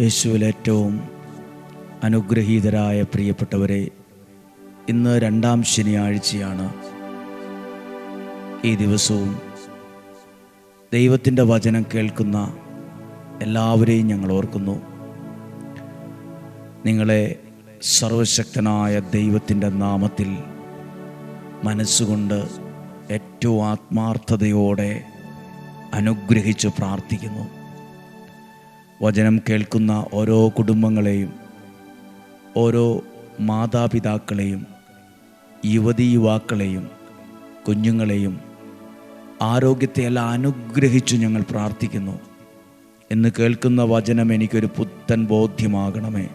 യേശുവിൽ ഏറ്റവും അനുഗ്രഹീതരായ പ്രിയപ്പെട്ടവരെ ഇന്ന് രണ്ടാം ശനിയാഴ്ചയാണ് ഈ ദിവസവും ദൈവത്തിന്റെ വചനം കേൾക്കുന്ന എല്ലാവരെയും ഞങ്ങൾ ഓർക്കുന്നു. നിങ്ങളെ സർവശക്തനായ ദൈവത്തിന്റെ നാമത്തിൽ മനസ്സുകൊണ്ട് ഏറ്റവും ആത്മാർത്ഥതയോടെ അനുഗ്രഹിച്ച് പ്രാർത്ഥിക്കുന്നു. വചനം കേൾക്കുന്ന ഓരോ കുടുംബങ്ങളെയും ഓരോ മാതാപിതാക്കളെയും യുവതി യുവാക്കളെയും കുഞ്ഞുങ്ങളെയും ആരോഗ്യത്തെ എല്ലാം അനുഗ്രഹിച്ചു ഞങ്ങൾ പ്രാർത്ഥിക്കുന്നു. എന്ന് കേൾക്കുന്ന വചനം എനിക്കൊരു പുത്തൻ ബോധ്യമാകണമേ.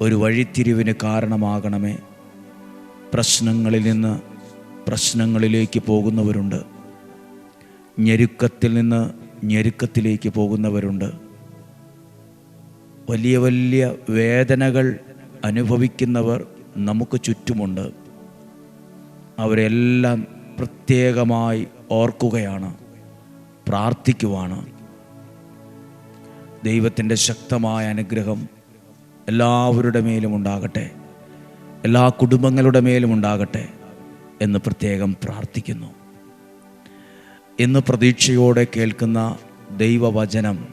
ഒരു വഴിത്തിരിവിന് കാരണമാകണമേ. പ്രശ്നങ്ങളിൽ നിന്ന് പ്രശ്നങ്ങളിലേക്ക് പോകുന്നവരുണ്ട്. ഞെരുക്കത്തിൽ നിന്ന് ഞെരുക്കത്തിലേക്ക് പോകുന്നവരുണ്ട്. വലിയ വലിയ വേദനകൾ അനുഭവിക്കുന്നവർ നമുക്ക് ചുറ്റുമുണ്ട്. അവരെല്ലാം പ്രത്യേകമായി ഓർക്കുകയാണ് പ്രാർത്ഥിക്കുവാണ്. ദൈവത്തിന്റെ ശക്തമായ അനുഗ്രഹം എല്ലാവരുടെ മേലും ഉണ്ടാകട്ടെ എല്ലാ കുടുംബങ്ങളുടെ മേലും ഉണ്ടാകട്ടെ എന്ന് പ്രത്യേകം പ്രാർത്ഥിക്കുന്നു. ഇന്ന് പ്രതീക്ഷയോടെ കേൾക്കുന്ന ദൈവവചനം.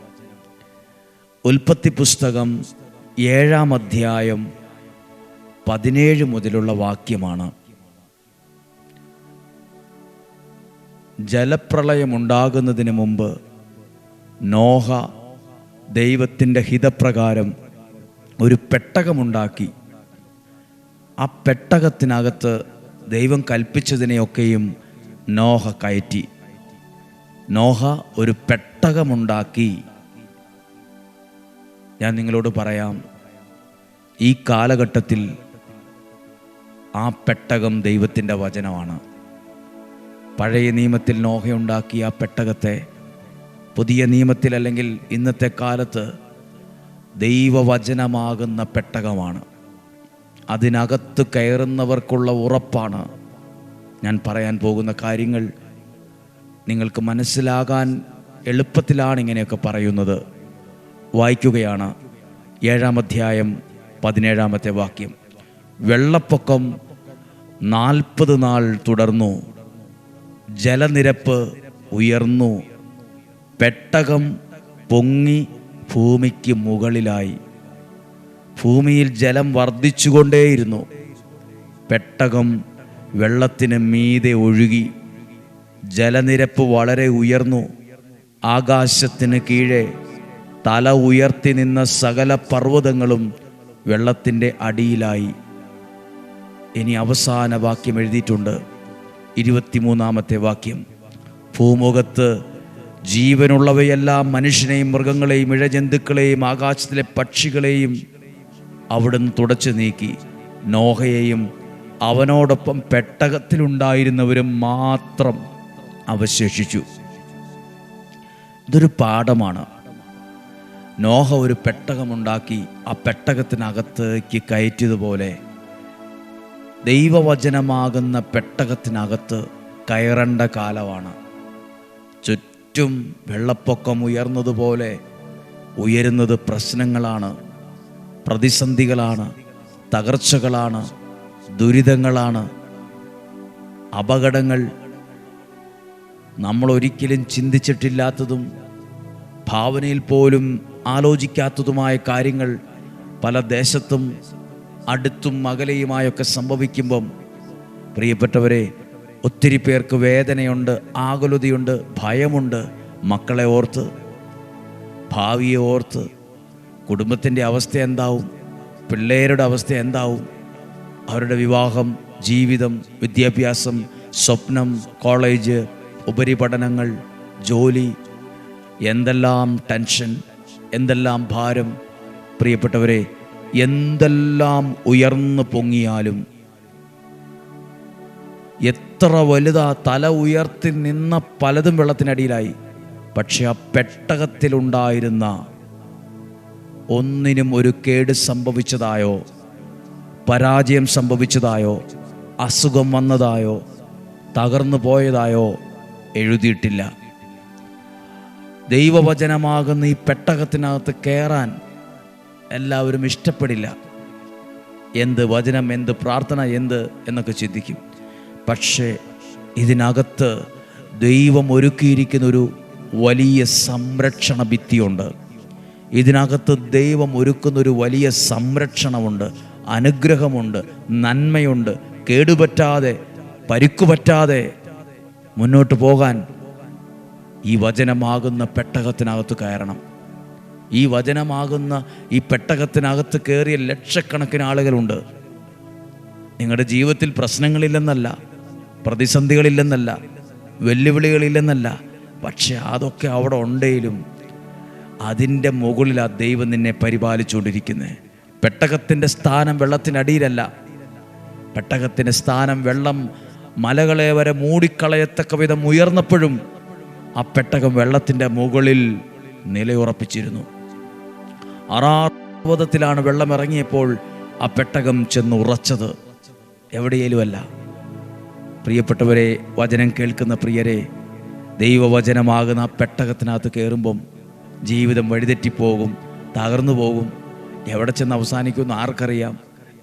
ഉൽപ്പത്തി പുസ്തകം ഏഴാം അധ്യായം പതിനേഴ് മുതലുള്ള വാക്യമാണ്. ജലപ്രളയമുണ്ടാകുന്നതിന് മുമ്പ് നോഹ ദൈവത്തിന്റെ ഹിതപ്രകാരം ഒരു പെട്ടകമുണ്ടാക്കി. ആ പെട്ടകത്തിനകത്ത് ദൈവം കൽപ്പിച്ചതിനെയൊക്കെയും നോഹ കയറ്റി. നോഹ ഒരു പെട്ടകമുണ്ടാക്കി. ഞാൻ നിങ്ങളോട് പറയാം ഈ കാലഘട്ടത്തിൽ ആ പെട്ടകം ദൈവത്തിന്റെ വചനമാണ്. പഴയ നിയമത്തിൽ നോഹയുണ്ടാക്കിയ ആ പെട്ടകത്തെ പുതിയ നിയമത്തിൽ അല്ലെങ്കിൽ ഇന്നത്തെ കാലത്ത് ദൈവവചനമാകുന്ന പെട്ടകമാണ്. അതിനകത്ത് കയറുന്നവർക്കുള്ള ഉറപ്പാണ് ഞാൻ പറയാൻ പോകുന്ന കാര്യങ്ങൾ. നിങ്ങൾക്ക് മനസ്സിലാകാൻ എളുപ്പത്തിലാണ് ഇങ്ങനെയൊക്കെ പറയുന്നത്. വായിക്കുകയാണ് ഏഴാം അധ്യായം പതിനേഴാമത്തെ വാക്യം. വെള്ളപ്പൊക്കം നാൽപ്പത് നാൾ തുടർന്നു. ജലനിരപ്പ് ഉയർന്നു. പെട്ടകം പൊങ്ങി ഭൂമിക്ക് മുകളിലായി. ഭൂമിയിൽ ജലം വർദ്ധിച്ചുകൊണ്ടേയിരുന്നു. പെട്ടകം വെള്ളത്തിന് മീതെ ഒഴുകി. ജലനിരപ്പ് വളരെ ഉയർന്നു. ആകാശത്തിന് കീഴെ തല ഉയർത്തി നിന്ന സകല പർവതങ്ങളും വെള്ളത്തിന്റെ അടിയിലായി. ഇനി അവസാന വാക്യം എഴുതിയിട്ടുണ്ട്. ഇരുപത്തിമൂന്നാമത്തെ വാക്യം. ഭൂമുഖത്ത് ജീവനുള്ളവയെല്ലാം മനുഷ്യനെയും മൃഗങ്ങളെയും ഇഴജന്തുക്കളെയും ആകാശത്തിലെ പക്ഷികളെയും അവിടുന്ന് തുടച്ചു നീക്കി. നോഹയെയും അവനോടൊപ്പം പെട്ടകത്തിലുണ്ടായിരുന്നവരും മാത്രം അവശേഷിച്ചു. ഇതൊരു പാഠമാണ്. നോഹ ഒരു പെട്ടകമുണ്ടാക്കി ആ പെട്ടകത്തിനകത്തേക്ക് കയറ്റിയതുപോലെ ദൈവവചനമാകുന്ന പെട്ടകത്തിനകത്ത് കയറേണ്ട കാലമാണ്. ചുറ്റും വെള്ളപ്പൊക്കം ഉയർന്നതുപോലെ ഉയരുന്നത് പ്രശ്നങ്ങളാണ് പ്രതിസന്ധികളാണ് തകർച്ചകളാണ് ദുരിതങ്ങളാണ് അപകടങ്ങൾ നമ്മൾ ഒരിക്കലും ചിന്തിച്ചിട്ടില്ലാത്തതും ഭാവനയിൽ പോലും ആലോചിക്കാത്തതുമായ കാര്യങ്ങൾ പല ദേശത്തും അടുത്തും അകലെയുമായൊക്കെ സംഭവിക്കുമ്പം പ്രിയപ്പെട്ടവരെ ഒത്തിരി പേർക്ക് വേദനയുണ്ട് ആകുലതയുണ്ട് ഭയമുണ്ട് മക്കളെ ഓർത്ത് ഭാവിയെ ഓർത്ത് കുടുംബത്തിന്റെ അവസ്ഥ എന്താവും പിള്ളേരുടെ അവസ്ഥ എന്താവും അവരുടെ വിവാഹം ജീവിതം വിദ്യാഭ്യാസം സ്വപ്നം കോളേജ് ഉപരിപഠനങ്ങൾ ജോലി എന്തെല്ലാം ടെൻഷൻ എന്തെല്ലാം ഭാരം പ്രിയപ്പെട്ടവരെ എന്തെല്ലാം ഉയർന്നു പൊങ്ങിയാലും എത്ര വലുതാ തല ഉയർത്തി നിന്ന പലതും വെള്ളത്തിനടിയിലായി. പക്ഷെ ആ പെട്ടകത്തിലുണ്ടായിരുന്ന ഒന്നിനും ഒരു കേട് സംഭവിച്ചതായോ പരാജയം സംഭവിച്ചതായോ അസുഖം വന്നതായോ തകർന്നു പോയതായോ എഴുതിയിട്ടില്ല. ദൈവവചനമാകുന്ന ഈ പെട്ടകത്തിനകത്ത് കയറാൻ എല്ലാവരും ഇഷ്ടപ്പെടില്ല. എന്ത് വചനം എന്ത് പ്രാർത്ഥന എന്ത് എന്നൊക്കെ ചിന്തിക്കും. പക്ഷേ ഇതിനകത്ത് ദൈവം ഒരുക്കിയിരിക്കുന്ന ഒരു വലിയ സംരക്ഷണ ഭിത്തിയുണ്ട്. ഇതിനകത്ത് ദൈവം ഒരുക്കുന്ന ഒരു വലിയ സംരക്ഷണമുണ്ട് അനുഗ്രഹമുണ്ട് നന്മയുണ്ട്. കേടുപറ്റാതെ പരുക്കുപറ്റാതെ മുന്നോട്ട് പോകാൻ ഈ വചനമാകുന്ന പെട്ടകത്തിനകത്ത് കയറണം. ഈ വചനമാകുന്ന ഈ പെട്ടകത്തിനകത്ത് കയറിയ ലക്ഷക്കണക്കിന് ആളുകളുണ്ട്. നിങ്ങളുടെ ജീവിതത്തിൽ പ്രശ്നങ്ങളില്ലെന്നല്ല പ്രതിസന്ധികളില്ലെന്നല്ല വെല്ലുവിളികളില്ലെന്നല്ല പക്ഷെ അതൊക്കെ അവിടെ ഉണ്ടെങ്കിലും അതിന്റെ ആ ദൈവം നിന്നെ പരിപാലിച്ചുകൊണ്ടിരിക്കുന്നത് പെട്ടകത്തിന്റെ സ്ഥാനം വെള്ളത്തിനടിയിലല്ല. പെട്ടകത്തിന്റെ സ്ഥാനം വെള്ളം മലകളെ വരെ മൂടിക്കളയത്തക്ക വിധം ഉയർന്നപ്പോഴും ആ പെട്ടകം വെള്ളത്തിന്റെ മുകളിൽ നിലയുറപ്പിച്ചിരുന്നു. അറാർവതത്തിലാണ് വെള്ളം ഇറങ്ങിയപ്പോൾ ആ പെട്ടകം ചെന്ന് ഉറച്ചത്. എവിടെയേലുമല്ല. പ്രിയപ്പെട്ടവരെ വചനം കേൾക്കുന്ന പ്രിയരെ ദൈവവചനമാകുന്ന ആ പെട്ടകത്തിനകത്ത് കയറുമ്പം ജീവിതം വഴിതെറ്റിപ്പോകും തകർന്നു പോകും. എവിടെ ചെന്ന് അവസാനിക്കുമെന്ന് ആർക്കറിയാം.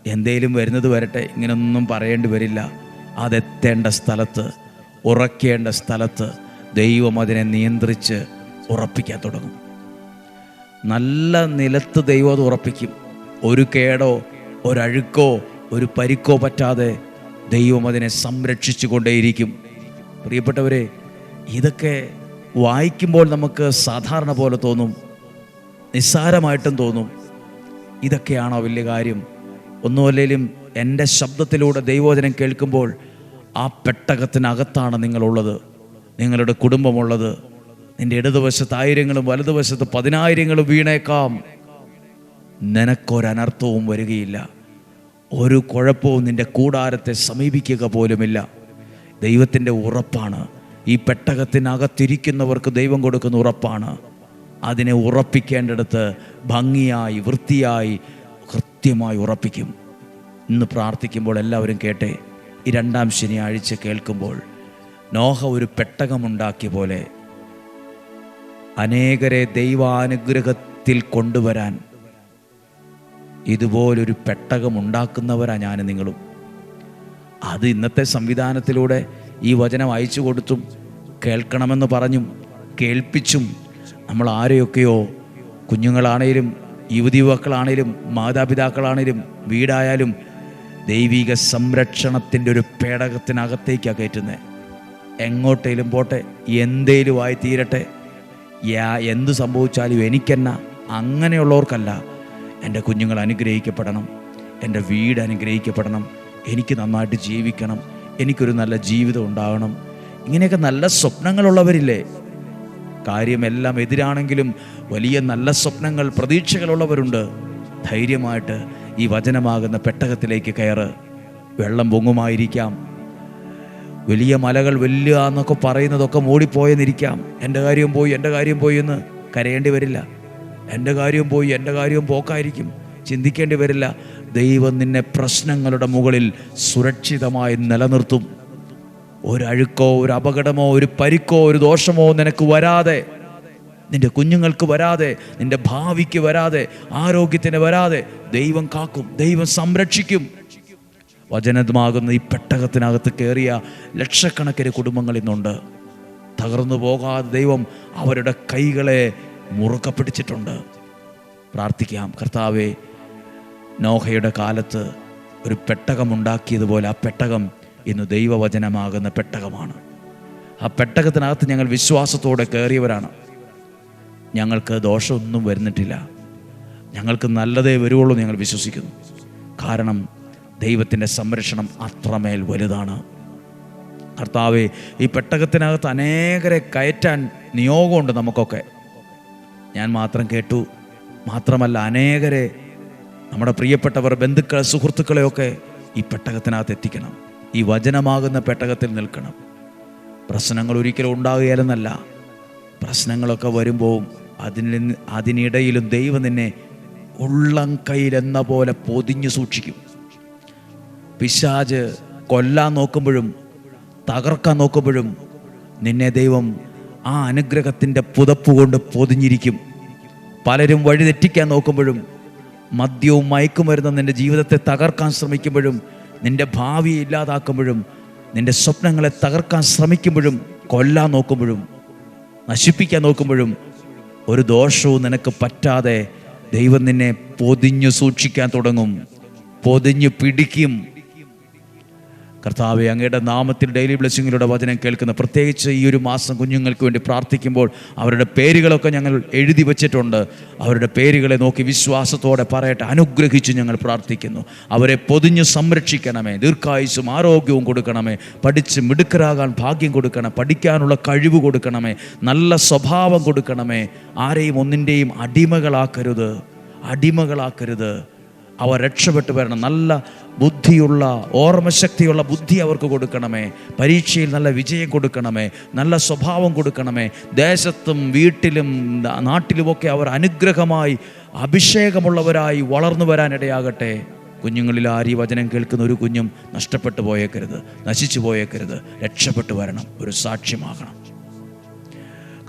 എന്തേലും വരുന്നത് വരട്ടെ ഇങ്ങനൊന്നും പറയേണ്ടി വരില്ല. അതെത്തേണ്ട സ്ഥലത്ത് ഉറക്കേണ്ട സ്ഥലത്ത് ദൈവം അതിനെ നിയന്ത്രിച്ച് ഉറപ്പിക്കാൻ തുടങ്ങും. നല്ല നിലത്ത് ദൈവം അത് ഉറപ്പിക്കും. ഒരു കേടോ ഒരഴുക്കോ ഒരു പരിക്കോ പറ്റാതെ ദൈവം അതിനെ സംരക്ഷിച്ചു കൊണ്ടേയിരിക്കും. പ്രിയപ്പെട്ടവരെ ഇതൊക്കെ വായിക്കുമ്പോൾ നമുക്ക് സാധാരണ പോലെ തോന്നും നിസ്സാരമായിട്ടും തോന്നും. ഇതൊക്കെയാണോ വലിയ കാര്യം? ഒന്നുമല്ലേലും എന്റെ ശബ്ദത്തിലൂടെ ദൈവോചനം കേൾക്കുമ്പോൾ ആ പെട്ടകത്തിനകത്താണ് നിങ്ങളുള്ളത്. നിങ്ങളുടെ കുടുംബമുള്ളത്. നിന്റെ ഇടതുവശത്ത് ആയിരങ്ങളും വലതുവശത്ത് പതിനായിരങ്ങളും വീണേക്കാം. നിനക്കൊരനർത്ഥവും വരികയില്ല. ഒരു കുഴപ്പവും നിന്റെ കൂടാരത്തെ സമീപിക്കുക പോലുമില്ല. ദൈവത്തിന്റെ ഉറപ്പാണ്. ഈ പെട്ടകത്തിനകത്തിരിക്കുന്നവർക്ക് ദൈവം കൊടുക്കുന്ന ഉറപ്പാണ്. അതിനെ ഉറപ്പിക്കേണ്ടിടത്ത് ഭംഗിയായി വൃത്തിയായി കൃത്യമായി ഉറപ്പിക്കും. ഇന്ന് പ്രാർത്ഥിക്കുമ്പോൾ എല്ലാവരും കേട്ടെ ഈ രണ്ടാം ശനിയാഴ്ച കേൾക്കുമ്പോൾ നോഹ ഒരു പെട്ടകമുണ്ടാക്കിയ പോലെ അനേകരെ ദൈവാനുഗ്രഹത്തിൽ കൊണ്ടുവരാൻ ഇതുപോലൊരു പെട്ടകം ഉണ്ടാക്കുന്നവരാ ഞാൻ നിങ്ങളും. അത് ഇന്നത്തെ സംവിധാനത്തിലൂടെ ഈ വചനം അയച്ചു കൊടുത്തും കേൾക്കണമെന്ന് പറഞ്ഞും കേൾപ്പിച്ചും നമ്മൾ ആരെയൊക്കെയോ കുഞ്ഞുങ്ങളാണേലും യുവതി യുവാക്കളാണേലും മാതാപിതാക്കളാണേലും വീടായാലും ദൈവിക സംരക്ഷണത്തിന്റെ ഒരു പേടകത്തിനകത്തേക്കാണ് കയറ്റുന്നത് എങ്ങോട്ടേലും പോട്ടെ എന്തേലും ആയി തീരട്ടെ യാ എന്ത് സംഭവിച്ചാലും എനിക്കെന്ന അങ്ങനെയുള്ളവർക്കല്ല. എന്റെ കുഞ്ഞുങ്ങൾ അനുഗ്രഹിക്കപ്പെടണം എന്റെ വീട് അനുഗ്രഹിക്കപ്പെടണം എനിക്ക് നന്നായിട്ട് ജീവിക്കണം എനിക്കൊരു നല്ല ജീവിതം ഉണ്ടാകണം ഇങ്ങനെയൊക്കെ നല്ല സ്വപ്നങ്ങളുള്ളവരില്ലേ? കാര്യമെല്ലാം എതിരാണെങ്കിലും വലിയ നല്ല സ്വപ്നങ്ങൾ പ്രതീക്ഷകളുള്ളവരുണ്ട്. ധൈര്യമായിട്ട് ഈ വചനമാകുന്ന പെട്ടകത്തിലേക്ക് കയറ്. വെള്ളം പൊങ്ങുമായിരിക്കാം. വലിയ മലകൾ വലിയ എന്നൊക്കെ പറയുന്നതൊക്കെ മൂടിപ്പോയെന്നിരിക്കാം. എന്റെ കാര്യം പോയി എന്റെ കാര്യം പോയി എന്ന് കരയേണ്ടി വരില്ല. എന്റെ കാര്യം പോയി എന്റെ കാര്യം പോക്കായിരിക്കും. ചിന്തിക്കേണ്ടി വരില്ല. ദൈവം നിന്നെ പ്രശ്നങ്ങളുടെ മുകളിൽ സുരക്ഷിതമായി നിലനിർത്തും. ഒരഴുക്കോ ഒരു അപകടമോ ഒരു പരിക്കോ ഒരു ദോഷമോ നിനക്ക് വരാതെ നിന്റെ കുഞ്ഞുങ്ങൾക്ക് വരാതെ നിന്റെ ഭാവിക്ക് വരാതെ ആരോഗ്യത്തിന് വരാതെ ദൈവം കാക്കും ദൈവം സംരക്ഷിക്കും. വചനമാകുന്ന ഈ പെട്ടകത്തിനകത്ത് കയറിയ ലക്ഷക്കണക്കിന് കുടുംബങ്ങൾ ഇന്നുണ്ട്. തകർന്നു പോകാതെ ദൈവം അവരുടെ കൈകളെ മുറുക്ക പിടിച്ചിട്ടുണ്ട്. പ്രാർത്ഥിക്കാം കർത്താവെ നോഹയുടെ കാലത്ത് ഒരു പെട്ടകമുണ്ടാക്കിയതുപോലെ ആ പെട്ടകം ഇന്ന് ദൈവവചനമാകുന്ന പെട്ടകമാണ്. ആ പെട്ടകത്തിനകത്ത് ഞങ്ങൾ വിശ്വാസത്തോടെ കയറിയവരാണ്. ഞങ്ങൾക്ക് ദോഷമൊന്നും വരുന്നിട്ടില്ല. ഞങ്ങൾക്ക് നല്ലതേ വരുവുള്ളൂ ഞങ്ങൾ വിശ്വസിക്കുന്നു. കാരണം ദൈവത്തിന്റെ സംരക്ഷണം അത്രമേൽ വലുതാണ്. കർത്താവെ ഈ പെട്ടകത്തിനകത്ത് അനേകരെ കയറ്റാൻ നിയോഗമുണ്ട് നമുക്കൊക്കെ. ഞാൻ മാത്രം കേട്ടു. മാത്രമല്ല അനേകരെ നമ്മുടെ പ്രിയപ്പെട്ടവർ ബന്ധുക്കൾ സുഹൃത്തുക്കളെയൊക്കെ ഈ പെട്ടകത്തിനകത്ത് എത്തിക്കണം. ഈ വചനമാകുന്ന പെട്ടകത്തിൽ നിൽക്കണം. പ്രശ്നങ്ങൾ ഒരിക്കലും ഉണ്ടാകുകയില്ലെന്നല്ല. പ്രശ്നങ്ങളൊക്കെ വരുമ്പോൾ അതിന് അതിനിടയിലും ദൈവം നിന്നെ ഉള്ളം കയ്യിലെന്ന പോലെ പൊതിഞ്ഞു സൂക്ഷിക്കും. പിശാജ് കൊല്ലാൻ നോക്കുമ്പോഴും തകർക്കാൻ നോക്കുമ്പോഴും നിന്നെ ദൈവം ആ അനുഗ്രഹത്തിന്റെ പുതപ്പ് കൊണ്ട് പൊതിഞ്ഞിരിക്കും. പലരും വഴിതെറ്റിക്കാൻ നോക്കുമ്പോഴും മദ്യവും വരുന്ന നിന്റെ ജീവിതത്തെ തകർക്കാൻ ശ്രമിക്കുമ്പോഴും നിന്റെ ഭാവി ഇല്ലാതാക്കുമ്പോഴും നിന്റെ സ്വപ്നങ്ങളെ തകർക്കാൻ ശ്രമിക്കുമ്പോഴും കൊല്ലാൻ നോക്കുമ്പോഴും നശിപ്പിക്കാൻ നോക്കുമ്പോഴും ഒരു ദോഷവും നിനക്ക് പറ്റാതെ ദൈവം നിന്നെ പൊതിഞ്ഞു സൂക്ഷിക്കാൻ തുടങ്ങും. പൊതിഞ്ഞു പിടിക്കും. കർത്താവെ അങ്ങയുടെ നാമത്തിൽ ഡെയിലി ബ്ലെസ്സിങ്ങിലൂടെ വചനം കേൾക്കുന്ന പ്രത്യേകിച്ച് ഈ ഒരു മാസം കുഞ്ഞുങ്ങൾക്ക് വേണ്ടി പ്രാർത്ഥിക്കുമ്പോൾ അവരുടെ പേരുകളൊക്കെ ഞങ്ങൾ എഴുതി വച്ചിട്ടുണ്ട്. അവരുടെ പേരുകളെ നോക്കി വിശ്വാസത്തോടെ പറയട്ടെ അനുഗ്രഹിച്ച് ഞങ്ങൾ പ്രാർത്ഥിക്കുന്നു. അവരെ പൊതിഞ്ഞ് സംരക്ഷിക്കണമേ ദീർഘായുസും ആരോഗ്യവും കൊടുക്കണമേ പഠിച്ച് മിടുക്കരാകാൻ ഭാഗ്യം കൊടുക്കണം പഠിക്കാനുള്ള കഴിവ് കൊടുക്കണമേ നല്ല സ്വഭാവം കൊടുക്കണമേ. ആരെയും ഒന്നിന്റെയും അടിമകളാക്കരുത് അടിമകളാക്കരുത്. അവർ രക്ഷപ്പെട്ടു വരണം. നല്ല ബുദ്ധിയുള്ള ഓർമ്മശക്തിയുള്ള ബുദ്ധി അവർക്ക് കൊടുക്കണമേ. പരീക്ഷയിൽ നല്ല വിജയം കൊടുക്കണമേ. നല്ല സ്വഭാവം കൊടുക്കണമേ. ദേശത്തും വീട്ടിലും നാട്ടിലുമൊക്കെ അവർ അനുഗ്രഹമായി അഭിഷേകമുള്ളവരായി വളർന്നു വരാനിടയാകട്ടെ. കുഞ്ഞുങ്ങളിൽ ആര് ഈ വചനം കേൾക്കുന്ന ഒരു കുഞ്ഞും നഷ്ടപ്പെട്ടു പോയേക്കരുത്. നശിച്ചു പോയേക്കരുത്. രക്ഷപ്പെട്ടു വരണം. ഒരു സാക്ഷ്യമാകണം.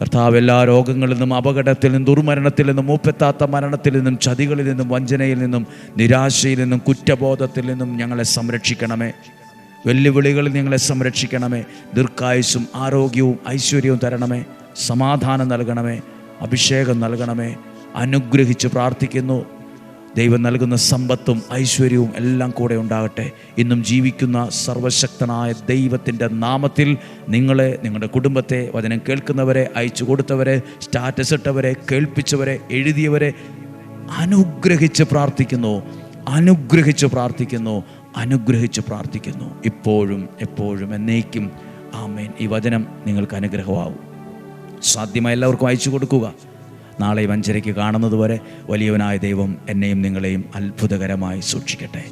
കർത്താവ് എല്ലാ രോഗങ്ങളിൽ നിന്നും അപകടത്തിൽ നിന്നും ദുർമരണത്തിൽ നിന്നും മൂപ്പെത്താത്ത മരണത്തിൽ നിന്നും ചതികളിൽ നിന്നും വഞ്ചനയിൽ നിന്നും നിരാശയിൽ നിന്നും കുറ്റബോധത്തിൽ നിന്നും ഞങ്ങളെ സംരക്ഷിക്കണമേ. വെല്ലുവിളികളിൽ ഞങ്ങളെ സംരക്ഷിക്കണമേ. ദീർഘായുസും ആരോഗ്യവും ഐശ്വര്യവും തരണമേ. സമാധാനം നൽകണമേ. അഭിഷേകം നൽകണമേ. അനുഗ്രഹിച്ച് പ്രാർത്ഥിക്കുന്നു. ദൈവം നൽകുന്ന സമ്പത്തും ഐശ്വര്യവും എല്ലാം കൂടെ ഉണ്ടാകട്ടെ. ഇന്നും ജീവിക്കുന്ന സർവശക്തനായ ദൈവത്തിന്റെ നാമത്തിൽ നിങ്ങളെ നിങ്ങളുടെ കുടുംബത്തെ വചനം കേൾക്കുന്നവരെ അയച്ചു കൊടുത്തവരെ സ്റ്റാറ്റസ് ഇട്ടവരെ കേൾപ്പിച്ചവരെ എഴുതിയവരെ അനുഗ്രഹിച്ച് പ്രാർത്ഥിക്കുന്നു. അനുഗ്രഹിച്ച് പ്രാർത്ഥിക്കുന്നു. അനുഗ്രഹിച്ച് പ്രാർത്ഥിക്കുന്നു. ഇപ്പോഴും എപ്പോഴും എന്നേക്കും. ആമേൻ. ഈ വചനം നിങ്ങൾക്ക് അനുഗ്രഹമാവും. സാധ്യമായ എല്ലാവർക്കും അയച്ചു കൊടുക്കുക. നാളെ വഞ്ചരയ്ക്ക് കാണുന്നതുവരെ വലിയവനായ ദൈവം എന്നെയും നിങ്ങളെയും അത്ഭുതകരമായി സൂക്ഷിക്കട്ടെ.